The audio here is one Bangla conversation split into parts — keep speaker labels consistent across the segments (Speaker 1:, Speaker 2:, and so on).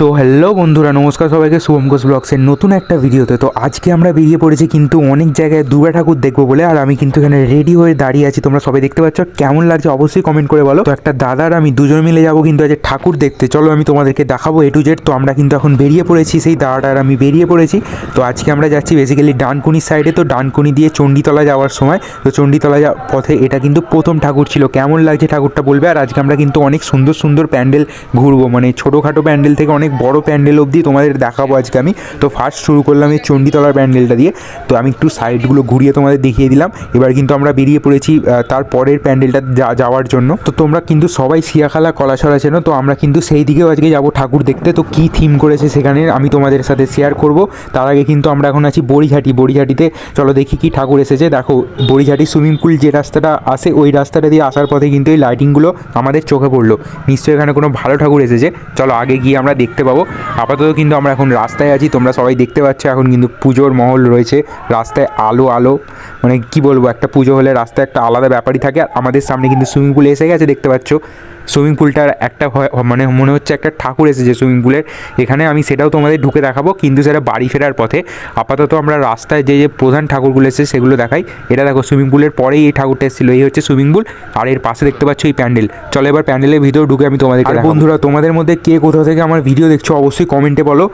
Speaker 1: তো হ্যালো বন্ধুরা, নমস্কার সবাইকে। শুভম ঘোষ ব্লগসের নতুন একটা ভিডিওতে তো আজকে আমরা বেরিয়ে পড়েছি কিন্তু অনেক জায়গায় দুর্গা ঠাকুর দেখব বলে, আর আমি কিন্তু এখানে রেডি হয়ে দাঁড়িয়ে আছি। তোমরা সবাই দেখতে পাচ্ছ, কেমন লাগছে অবশ্যই কমেন্ট করে বলো। তো একটা দাদার আমি দুজন মিলে যাব কিন্তু আজ ঠাকুর দেখতে। চলো আমি তোমাদেরকে দেখাবো এ টু জেড তো আমরা কিন্তু এখন বেরিয়ে পড়েছি, সেই দাদাটার আমি বেরিয়ে পড়েছি। তো আজকে আমরা যাচ্ছি বেসিক্যালি ডানকুনির সাইডে তো ডানকুনি দিয়ে চণ্ডীতলা যাওয়ার সময়, তো চণ্ডীতলা যাওয়ার পথে এটা কিন্তু প্রথম ঠাকুর ছিল। কেমন লাগছে ঠাকুরটা বলবে? আর আজকে আমরা কিন্তু অনেক সুন্দর সুন্দর প্যান্ডেল ঘুরবো মানে ছোটোখাটো প্যান্ডেল থেকে অনেক বড় প্যান্ডেল অবধি তোমাদের দেখাবো আজকে আমি। তো ফার্স্ট শুরু করলাম এই চণ্ডীতলার প্যান্ডেলটা দিয়ে। তো আমি একটু সাইডগুলো ঘুরিয়ে তোমাদের দেখিয়ে দিলাম। এবার কিন্তু আমরা বেরিয়ে পড়েছি তার পরের প্যান্ডেলটা যাওয়ার জন্য। তো তোমরা কিন্তু সবাই শিয়াখালা কলাছড়া চেনো, তো আমরা কিন্তু সেই দিকেও আজকে যাব ঠাকুর দেখতে। তো কী থিম করেছে সেখানে আমি তোমাদের সাথে শেয়ার করব। তার আগে কিন্তু আমরা এখন আছি বড়িঘাটি। বড়িঘাটিতে চলো দেখি কি ঠাকুর এসেছে। দেখো, বড়িঘাটি সুইমিং পুল যে রাস্তাটা আসে ওই রাস্তাটা দিয়ে আসার পথে কিন্তু এই লাইটিংগুলো আমাদের চোখে পড়ল। নিশ্চয়ই এখানে কোনো ভালো ঠাকুর এসেছে। চলো আগে গিয়ে আমরা দেখতে পাবো। আপাতত কিন্তু আমরা এখন রাস্তায় আছি, তোমরা সবাই দেখতে পাচ্ছ এখন কিন্তু পুজোর মহল রয়েছে। রাস্তায় আলো আলো মানে কি বলব, একটা পুজো হলে রাস্তায় একটা আলাদা ব্যাপারই থাকে। আর আমাদের সামনে কিন্তু সুইমিং পুল এসে গেছে, দেখতে পাচ্ছ। সুইমিং পুলটার একটা হয়- মানে মনে হচ্ছে একটা ঠাকুর এসেছে সুইমিং পুলের। এখানে আমি সেটাও তোমাদের ঢুকে দেখাবো কিন্তু সেটা বাড়ি ফেরার পথে। আপাতত আমরা রাস্তায় যে যে প্রধান ঠাকুরগুলো এসেছে সেগুলো দেখাই। এটা দেখো সুইমিং পুলের পরেই এই ঠাকুরটা এসেছিল এই হচ্ছে সুইমিং পুল। আর এর পাশে দেখতে পাচ্ছ এই প্যান্ডেল। চলো এবার প্যান্ডেলের ভিতরে ঢুকে আমি তোমাদের বন্ধুরা তোমাদের মধ্যে কে কোথাও থেকে আমার ভিডিও দেখছ অবশ্যই কমেন্টে বলো।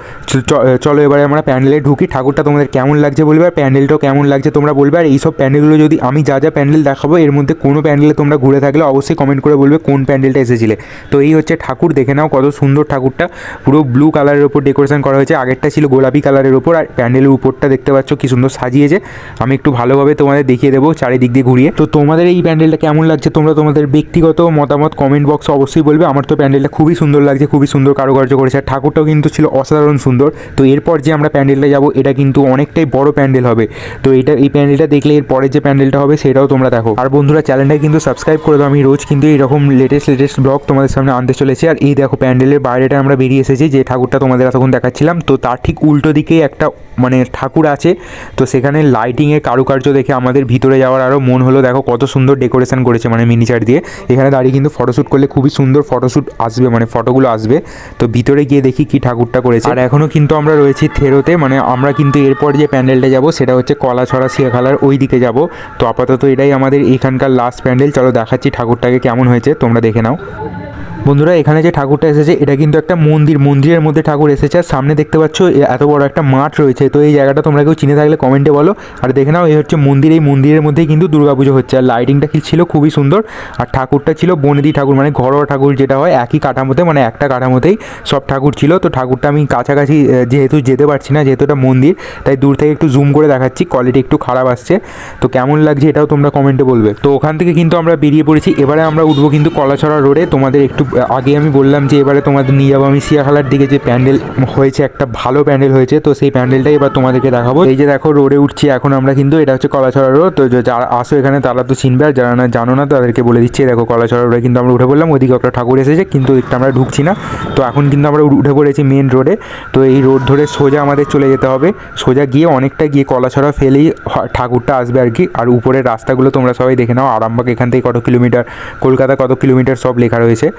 Speaker 1: চলো এবারে আমরা প্যান্ডেলে ঢুকি ঠাকুরটা তোমাদের কেমন লাগছে বলবে আর প্যান্ডেলটাও কেমন লাগছে তোমরা বলবে। আর এইসব প্যান্ডেলগুলো যদি আমি যা যা প্যান্ডেল দেখাবো এর মধ্যে কোনো প্যান্ডেলে তোমরা ঘুরে থাকলে অবশ্যই কমেন্ট করে বলবে কোন প্যান্ডেলটা এসেছিলে। তো এই হচ্ছে ঠাকুর, দেখে নাও কত সুন্দর ঠাকুরটা। পুরো ব্লু কালারের ওপর ডেকোরেশন করা হয়েছে। আগেরটা ছিল গোলাপি কালারের ওপর, আর প্যান্ডেলের উপরটা দেখতে পাচ্ছ কি সুন্দর সাজিয়েছে। আমি একটু ভালোভাবে তোমাদের দেখিয়ে দেবো চারিদিক দিয়ে ঘুরিয়ে। তো তোমাদের এই প্যান্ডেলটা কেমন লাগছে? তোমরা তোমাদের ব্যক্তিগত মতামত কমেন্ট বক্স অবশ্যই বলবে। আমার তো প্যান্ডেলটা খুবই সুন্দর লাগছে, খুবই সুন্দর কারুকার্য করেছে। আর ঠাকুরটাও কিন্তু ছিল অসাধারণ সুন্দর। তো এরপর যে আমরা প্যান্ডেলটা যাব, এটা কিন্তু অনেকটাই বড় প্যান্ডেল হবে। তো এটা, এই প্যান্ডেলটা দেখলে এর পরে যে প্যান্ডেলটা হবে, সেটাও তোমরা দেখো। আর বন্ধুরা চ্যানেলটা কিন্তু সাবস্ক্রাইব করে দাও। আমি রোজ কিন্তু এরকম লেটেস্ট লেটেস্ট ব্লগ তোমাদের সামনে আনতে চলেছি। আর এই দেখো প্যান্ডেলের বাইরেটা আমরা বেরিয়ে এসেছি, যে ঠাকুরটা তোমাদের এতক্ষণ দেখাচ্ছিলাম। তো তার ঠিক উল্টো দিকে একটা মানে ঠাকুর আছে। তো সেখানে লাইটিংয়ের কারুকার্য দেখে আমাদের ভিতরে যাওয়ার আরও মন হলো। দেখো কত সুন্দর ডেকোরেশন করেছে মানে মিনিচার দিয়ে। এখানে দাঁড়িয়ে কিন্তু ফটোশ্যুট করলে খুবই সুন্দর ফটোশ্যুট আসবে মানে ফটোগুলো আসবে। তো ভিতরে গিয়ে দেখি কি ঠাকুরটা করেছে। আর এখনও কিন্তু আমরা রয়েছি থেরোতে মানে আমরা কিন্তু এরপর যে প্যান্ডেলটা যাব সেটা হচ্ছে কলাছড়া শিয়াখালার ওই দিকে যাব। তো আপাতত এটাই আমাদের এখানকার লাস্ট প্যান্ডেল। চলো দেখাচ্ছি ঠাকুরটাকে কেমন হয়েছে, তোমরা দেখে নাও। Oh. বন্ধুরা, এখানে যে ঠাকুরটা এসেছে, এটা কিন্তু একটা মন্দির। মন্দিরের মধ্যে ঠাকুর এসেছে। আর সামনে দেখতে পাচ্ছ এত বড় একটা মাঠ রয়েছে। তো এই জায়গাটা তোমরা কেউ চিনে থাকলে কমেন্টে বলো। আর দেখে নাও এই হচ্ছে মন্দির। এই মন্দিরের মধ্যেই কিন্তু দুর্গাপুজো হচ্ছে। আর লাইটিংটা ছিল? খুবই সুন্দর। আর ঠাকুরটা ছিল বনেদি ঠাকুর মানে ঘরোয়া ঠাকুর যেটা হয়, একই কাঠামোতে মানে একটা কাঠামোতেই সব ঠাকুর ছিল। তো ঠাকুরটা আমি কাছাকাছি যেহেতু যেতে পারছি না, যেহেতু এটা মন্দির, তাই দূর থেকে একটু জুম করে দেখাচ্ছি। কোয়ালিটি একটু খারাপ আসছে। তো কেমন লাগছে এটাও তোমরা কমেন্টে বলবে। তো ওখান থেকে কিন্তু আমরা বেরিয়ে পড়েছি। এবারে আমরা উঠবো কিন্তু কলাছড়া রোডে তোমাদের একটু আগে আমি বললাম যে এবারে তোমাদের নিয়ে যাব। আমি সিয়াখালার দিকে যে প্যান্ডেল হয়েছে, একটা ভালো প্যান্ডেল হয়েছে, তো সেই প্যান্ডেলটাই এবার তোমাদেরকে দেখাবো। এই যে দেখো, রোডে উঠছি এখন আমরা কিন্তু, এটা হচ্ছে কলাছড়া রোড। তো যারা আসো এখানে তারা তো চিনবে, আর যারা না জানো না, তাদেরকে বলে দিচ্ছি দেখো কলাছড়া রোডে কিন্তু আমরা উঠে পড়লাম, ওইদিকে একটা ঠাকুর এসেছে, কিন্তু একটা আমরা ঢুকছি না। তো এখন কিন্তু আমরা উঠে- উঠে পড়েছি মেন রোডে তো এই রোড ধরে সোজা আমাদের চলে যেতে হবে। সোজা গিয়ে অনেকটা গিয়ে কলাছড়া ফেলেই ঠাকুরটা আসবে আর কি। আর উপরের রাস্তাগুলো তোমরা সবাই দেখে নাও, আরামবাগ এখান থেকে কত কিলোমিটার, কলকাতা কত কিলোমিটার সব লেখা রয়েছে।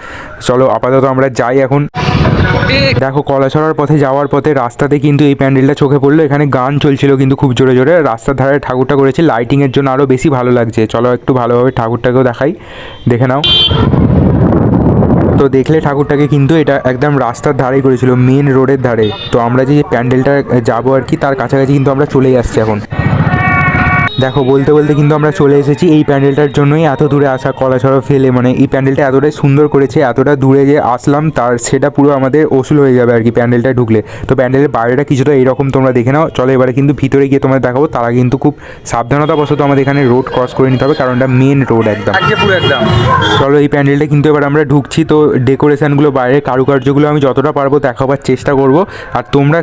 Speaker 1: চলো আপাতত আমরা যাই এখন। দেখো, কলাছড়ার পথে যাওয়ার পথে রাস্তাতে কিন্তু এই প্যান্ডেলটা চোখে পড়ল। এখানে গান চলছিল কিন্তু খুব জোরে জোরে। রাস্তার ধারে ঠাকুরটা করেছে। লাইটিংয়ের জন্য আরও বেশি ভালো লাগছে। চলো একটু ভালোভাবে ঠাকুরটাকেও দেখাই। দেখে নাও। তো দেখলে ঠাকুরটাকে কিন্তু এটা একদম রাস্তার ধারেই করেছিল মেন রোডের ধারে। তো আমরা যে প্যান্ডেলটা যাব আর কি, তার কাছাকাছি কিন্তু আমরা চলেই আসছি এখন। দেখো বলতে বলতে কিন্তু আমরা চলে এসেছি এই প্যান্ডেলটার জন্যই। এত দূরে আসা কলাছড়া ফেলে মানে এই প্যান্ডেলটা এতটাই সুন্দর করেছে এতটা দূরে যে আসলাম তার সেটা পুরো আমাদের ওসুল হয়ে যাবে আর কি প্যান্ডেলটা ঢুকলে। তো প্যান্ডেলের বাইরেটা কিছুটা এইরকম তোমরা দেখে নাও। চলো এবারে কিন্তু ভিতরে গিয়ে তোমাদের দেখাবো। তারা কিন্তু খুব সাবধানতা বশত আমাদের এখানে রোড ক্রস করে নিতে হবে কারণ এটা মেন রোড একদম।
Speaker 2: পুরো একদম।
Speaker 1: চলো এই প্যান্ডেলটা কিন্তু এবার আমরা ঢুকছি। তো ডেকোরেশনগুলো বাইরের কারুকার্যগুলো আমি যতটা পারব দেখাবার চেষ্টা করব। আর তোমরা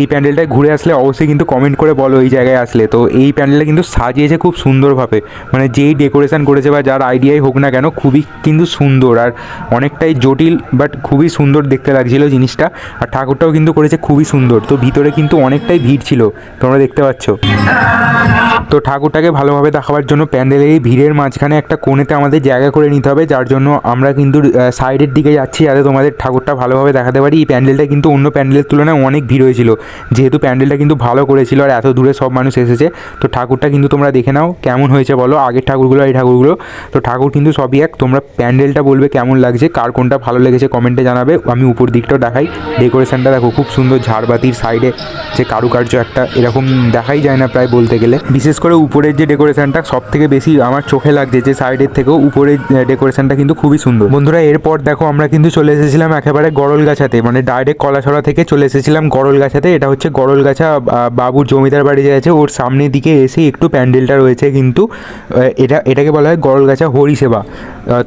Speaker 1: এই প্যান্ডেলটায় ঘুরে আসলে অবশ্যই কিন্তু কমেন্ট করে বলো এই জায়গায় আসলে। তো এই প্যান্ডেলটা কিন্তু সাজিয়েছে খুব সুন্দরভাবে। মানে যেই ডেকোরেশন করেছে বা যার আইডিয়াই হোক না কেন, খুবই কিন্তু সুন্দর। আর অনেকটাই জটিল বাট খুবই সুন্দর দেখতে লাগছিল জিনিসটা। আর ঠাকুরটাও কিন্তু করেছে খুবই সুন্দর। তো ভিতরে কিন্তু অনেকটাই ভিড় ছিল। তোমরা দেখতে পাচ্ছ? তো ঠাকুরটাকে ভালোভাবে দেখাবার জন্য প্যান্ডেলের এই ভিড়ের মাঝখানে একটা কোণেতে আমাদের জায়গা করে নিতে হবে, যার জন্য আমরা কিন্তু সাইডের দিকে যাচ্ছি। যাতে তোমাদের ঠাকুরটা ভালোভাবে দেখাতে পারি। এই প্যান্ডেলটা কিন্তু অন্য প্যান্ডেলের তুলনায় অনেক ভিড় হয়েছিল। যেহেতু প্যান্ডেলটা কিন্তু ভালো করেছিল, আর এত দূরে সব মানুষ এসেছে। তো ঠাকুরটা কিন্তু তোমরা দেখে নাও কেমন হয়েছে বলো। আগের ঠাকুরগুলো, এই ঠাকুরগুলো। তো ঠাকুর কিন্তু সবই এক। তোমরা প্যান্ডেলটা বলবে কেমন লাগছে, কার কোনটা ভালো লেগেছে কমেন্টে জানাবে। আমি উপর দিকটাও দেখাই। ডেকোরেশনটা দেখো, খুব সুন্দর ঝাড়বাতির সাইডে যে কারুকার্য একটা এরকম দেখাই যায় না প্রায় বলতে গেলে। বিশেষ করে উপরের যে ডেকোরেশনটা সব থেকে বেশি আমার চোখে লাগছে, যে সাইডের থেকেও উপরের ডেকোরেশনটা কিন্তু খুবই সুন্দর। বন্ধুরা, এরপর দেখো আমরা কিন্তু চলে এসেছিলাম একেবারে গড়লগাছাতে মানে ডাইরেক্ট কলাছড়া থেকে চলে এসেছিলাম গড়লগাছাতে এটা হচ্ছে গড়লগাছা বাবুর জমিদার বাড়ি যে আছে, ওর সামনের দিকে এসে একটু প্যান্ডেলটা রয়েছে কিন্তু এটা, এটাকে বলা হয় গড়লগাছা হরিসেবা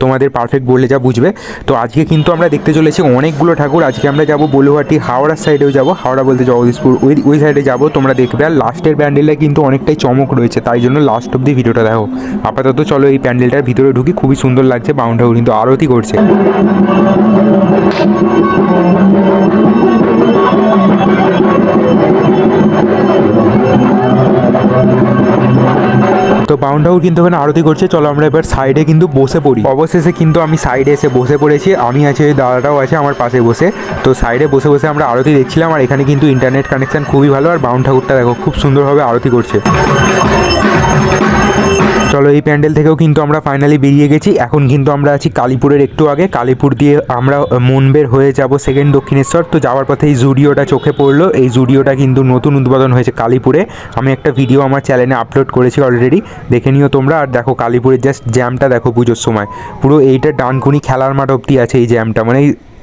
Speaker 1: তোমাদের পারফেক্ট বললে যা বুঝবে। তো আজকে কিন্তু আমরা দেখতে চলেছি অনেকগুলো ঠাকুর। আজকে আমরা যাব বলুহাটি হাওড়ার সাইডেও যাব। হাওড়া বলতে জগদীশপুর, ওই ওই সাইডে যাব। তোমরা দেখবে আর লাস্টের প্যান্ডেলে কিন্তু অনেকটাই চমক রয়েছে। তাই জন্য লাস্ট অব্দি ভিডিওটা দেখো। আপাতত চলো এই প্যান্ডেলটার ভিতরে ঢুকি। খুবই সুন্দর লাগছে। বাউন ঠাকুর কিন্তু আরতি করছে। তো বাউন্ডাও কিন্তু ওখানে আরতি করছে। চলো আমরা এবার সাইডে কিন্তু বসে পড়ি। অবশেষে কিন্তু আমি সাইডে এসে বসে পড়েছি। আমি আছে, দাদাটাও আছে আমার পাশে বসে। তো সাইডে বসে বসে আমরা আরতি দেখছিলাম আর এখানে কিন্তু ইন্টারনেট কানেকশন খুবই ভালো আর বাউন ঠাকুরটা দেখো, খুব সুন্দরভাবে আরতি করছে। চলো এই প্যান্ডেল থেকেও কিন্তু আমরা ফাইনালি বেরিয়ে গেছি। এখন কিন্তু আমরা আছি কালীপুরের একটু আগে। কালীপুর দিয়ে আমরা মন বের হয়ে যাব সেকেন্ড দক্ষিণেশ্বর। তো যাওয়ার পথে এই জুডিওটা চোখে পড়ল। এই জুডিওটা কিন্তু নতুন উদ্বোধন হয়েছে কালীপুরে। আমি একটা ভিডিও আমার চ্যানেলে আপলোড করেছি অলরেডি দেখে নিও তোমরা। আর দেখো কালীপুরের জাস্ট জ্যামটা দেখো পুজোর সময়। পুরো এইটা ডানকুনি খেলার মাঠ অব্দি আছে এই জ্যামটা মানে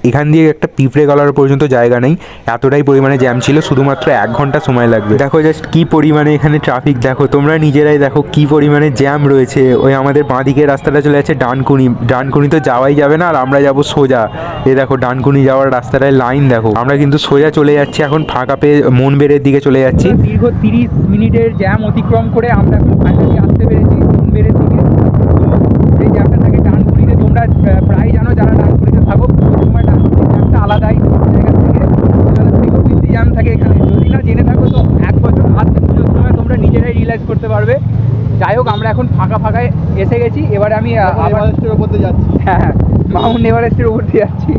Speaker 1: এখান দিয়ে একটা পিঁপড়ে গলার পর্যন্ত জায়গা নেই। এতটাই পরিমাণে জ্যাম ছিল, শুধুমাত্র এক ঘণ্টা সময় লাগবে। দেখো জাস্ট কি পরিমাণে এখানে ট্রাফিক দেখো তোমরা নিজেরাই দেখো কি পরিমাণে জ্যাম রয়েছে। ওই আমাদের বাঁদিকে রাস্তাটা চলে যাচ্ছে ডানকুনি। ডানকুনি তো যাওয়াই যাবে না, আর আমরা যাব সোজা। এই দেখো, ডানকুনি যাওয়ার রাস্তাটায় লাইন দেখো। আমরা কিন্তু সোজা চলে যাচ্ছি, এখন ফাঁকা পেয়ে মন বেড়ের দিকে চলে যাচ্ছি।
Speaker 2: দীর্ঘ তিরিশ মিনিটের জ্যাম অতিক্রম করে আমরা এখন ফাইনালি আসতে পেরেছি মুম্বের দিকে। তো জ্যামটা থাকে ডানকুনিতে। তোমরা প্রায় জানো যারা ডানকুনিতে থাকো পুজোর সময় জ্যামটা আলাদাই জায়গা থেকে পুজোর থেকেও জ্যাম থাকে এখানে। যদি না জেনে থাকো তো এক বছর হাতে পুজোর সময় তোমরা নিজেরাই রিয়েলাইজ করতে পারবে। যাই হোক আমরা এখন ফাঁকা ফাঁকায় এসে গেছি। এবারে আমি আবার
Speaker 3: এভারেস্টের উপর দিয়ে যাচ্ছি।
Speaker 2: হ্যাঁ হ্যাঁ মাউন্ট এভারেস্টের উপর দিয়ে যাচ্ছি।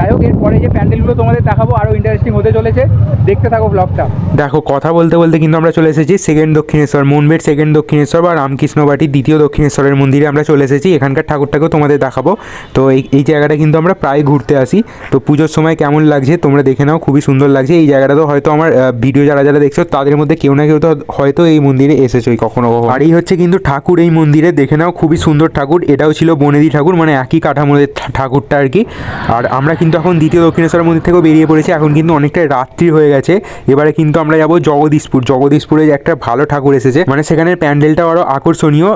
Speaker 2: যাই হোক, এরপরে যে প্যান্ডেলগুলো তোমাদের দেখাবো আরও ইন্টারেস্টিং হতে চলেছে। দেখতে থাকো ব্লগটা
Speaker 1: দেখো, কথা বলতে বলতে কিন্তু আমরা চলে এসেছি সেকেন্ড দক্ষিণেশ্বর মুনবের সেকেন্ড দক্ষিণেশ্বর বা রামকৃষ্ণ বাটির দ্বিতীয় দক্ষিণেশ্বরের মন্দিরে আমরা চলে এসেছি। এখানকার ঠাকুরটাকেও তোমাদের দেখাবো। তো এই এই জায়গাটা কিন্তু আমরা প্রায় ঘুরতে আসি। তো পুজোর সময় কেমন লাগছে তোমরা দেখে নাও, খুবই সুন্দর লাগছে। এই জায়গাটা তো হয়তো আমার ভিডিও যারা যারা দেখছ, তাদের মধ্যে কেউ না কেউ তো হয়তো এই মন্দিরে এসেছোই কখনো কখনো। আর এই হচ্ছে কিন্তু ঠাকুর এই মন্দিরে, দেখে নাও, খুবই সুন্দর ঠাকুর। এটাও ছিল বনেদি ঠাকুর মানে একই কাঠামোর ঠা- ঠাকুরটা আর কি। আর আমরা কিন্তু এখন দ্বিতীয় দক্ষিণেশ্বর মন্দির থেকেও বেরিয়ে পড়েছে। এখন কিন্তু অনেকটা রাত্রি হয়ে গেছে। এবারে কিন্তু আমরা যাব জগদীশপুর। জগদীশপুরে একটা ভালো ঠাকুর এসেছে। মানে সেখানের প্যান্ডেলটা আরও আকর্ষণীয়।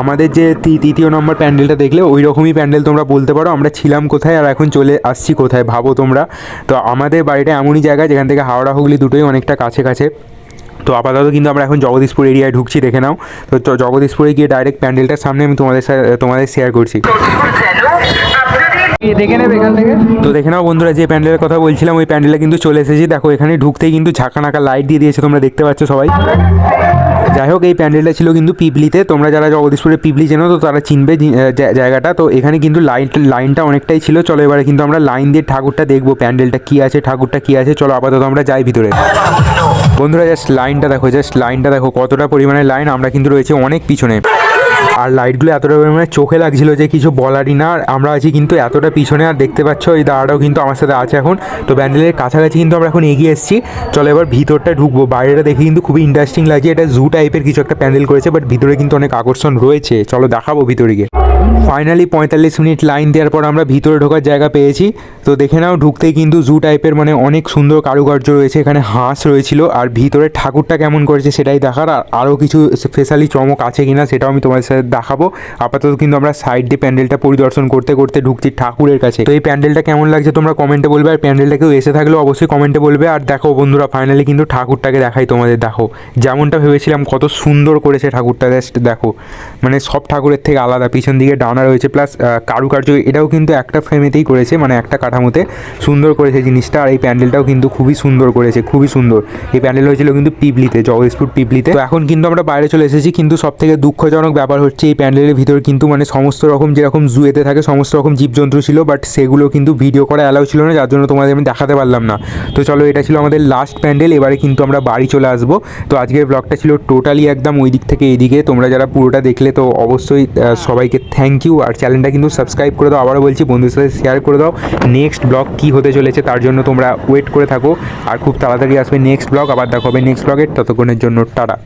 Speaker 1: আমাদের যে তৃতীয় নম্বর প্যান্ডেলটা দেখলে ওই রকমই প্যান্ডেল তোমরা বলতে পারো। আমরা ছিলাম কোথায় আর এখন চলে আসছি কোথায় ভাবো তোমরা। তো আমাদের বাড়িটা এমনই জায়গা, যেখান থেকে হাওড়া, হুগলি দুটোই অনেকটা কাছে কাছে তো আপাতত কিন্তু আমরা এখন জগদীশপুর এরিয়ায় ঢুকছি, দেখে নাও। তো জগদীশপুরে গিয়ে ডাইরেক্ট প্যান্ডেলটার সামনে আমি তোমাদের তোমাদের শেয়ার করছি। তো দেখে নাও বন্ধুরা, যে প্যান্ডেলের কথা বলছিলাম, ওই প্যান্ডেলে কিন্তু চলে এসেছি। দেখো এখানে ঢুকতেই কিন্তু ঝাঁকানাকা লাইট দিয়ে দিয়েছে, তোমরা দেখতে পাচ্ছ সবাই। যাই হোক, এই প্যান্ডেলটা ছিল কিন্তু পিপলিতে। তোমরা যারা জগদীশপুরে পিপলি চেনো, তো তারা চিনবে জায়গাটা। তো এখানে কিন্তু লাইন লাইনটা অনেকটাই ছিল। চলো, এবারে কিন্তু আমরা লাইন দিয়ে ঠাকুরটা দেখব, প্যান্ডেলটা কি আছে, ঠাকুরটা কি আছে। চলো, আপাতত আমরা যাই ভিতরে। বন্ধুরা জাস্ট লাইনটা দেখো জাস্ট লাইনটা দেখো, কতটা পরিমাণে লাইন আমরা কিন্তু রয়েছে অনেক পিছনে। আর লাইটগুলো এতটা পরিমাণে চোখে লাগছিল যে কিছু বলারই না। আর আমরা আছি কিন্তু এতটা পিছনে, আর দেখতে পাচ্ছ এই দাঁড়াটাও কিন্তু আমার সাথে আছে এখন। তো প্যান্ডেলের কাছাকাছি কিন্তু আমরা এখন এগিয়ে এসেছি। চলো এবার ভিতরটা ঢুকবো। বাইরেটা দেখে কিন্তু খুবই ইন্টারেস্টিং লাগছে। এটা জু টাইপের কিছু একটা প্যান্ডেল করেছে বাট ভিতরে কিন্তু অনেক আকর্ষণ রয়েছে। চলো দেখাবো ভিতরে গিয়ে। ফাইনালি পঁয়তাল্লিশ মিনিট লাইন দেওয়ার পর আমরা ভিতরে ঢোকার জায়গা পেয়েছি। তো দেখে নাও, ঢুকতেই কিন্তু জু টাইপের মানে অনেক সুন্দর কারুকার্য রয়েছে। এখানে হাঁস রয়েছিল, আর ভিতরে ঠাকুরটা কেমন করেছে সেটাই দেখার। আর আরও কিছু স্পেশালি চমক আছে কিনা সেটাও আমি তোমাদের সাথে দেখাবো। আপাতত কিন্তু আমরা সাইড দিয়ে প্যান্ডেলটা পরিদর্শন করতে করতে ঢুকছি ঠাকুরের কাছে। তো এই প্যান্ডেলটা কেমন লাগছে তোমরা কমেন্টে বলবে। আর প্যান্ডেলটা কেউ এসে থাকলেও অবশ্যই কমেন্টে বলবে। আর দেখো বন্ধুরা ফাইনালি কিন্তু ঠাকুরটাকে দেখাই তোমাদের। দেখো, যেমনটা ভেবেছিলাম কত সুন্দর করেছে ঠাকুরটা জাস্ট দেখো। মানে সব ঠাকুরের থেকে আলাদা, পিছন দিকে ডানা রয়েছে প্লাস কারুকার্য, এটাও কিন্তু একটা ফ্রেমেতেই করেছে মানে একটা কাঠামোতে সুন্দর করেছে জিনিসটা। আর এই প্যান্ডেলটাও কিন্তু খুবই সুন্দর করেছে, খুবই সুন্দর। এই প্যান্ডেল হয়েছিল কিন্তু পিপলিতে জগদীশপুর পিপলিতে তো এখন কিন্তু আমরা বাইরে চলে এসেছি, কিন্তু সব থেকে দুঃখজনক ব্যাপার হচ্ছে এই প্যান্ডেলের ভিতর কিন্তু মানে সমস্ত রকম যেরকম জুয়েতে থাকে সমস্ত রকম জীবজন্তু ছিল বাট সেগুলো কিন্তু ভিডিও করা অ্যালাউ ছিল না যার জন্য তোমাদের আমি দেখাতে পারলাম না। তো চলো এটা ছিল আমাদের লাস্ট প্যান্ডেল এবারে কিন্তু আমরা বাড়ি চলে আসব। তো আজকের ব্লগটা ছিল টোটালি একদম ওই দিক থেকে এইদিকে তোমরা যারা পুরোটা দেখলে তো অবশ্যই সবাইকে থ্যাংক ইউ আর চ্যানেলটা কিন্তু সাবস্ক্রাইব করে দাও আবারও বলছি বন্ধুদের সাথে শেয়ার করে দাও নেক্সট ব্লগ কী হতে চলেছে তার জন্য তোমরা ওয়েট করে থাকো আর খুব তাড়াতাড়ি আসবে নেক্সট ব্লগ আবার দেখা হবে নেক্সট ব্লগের ততক্ষণের জন্য টাটা।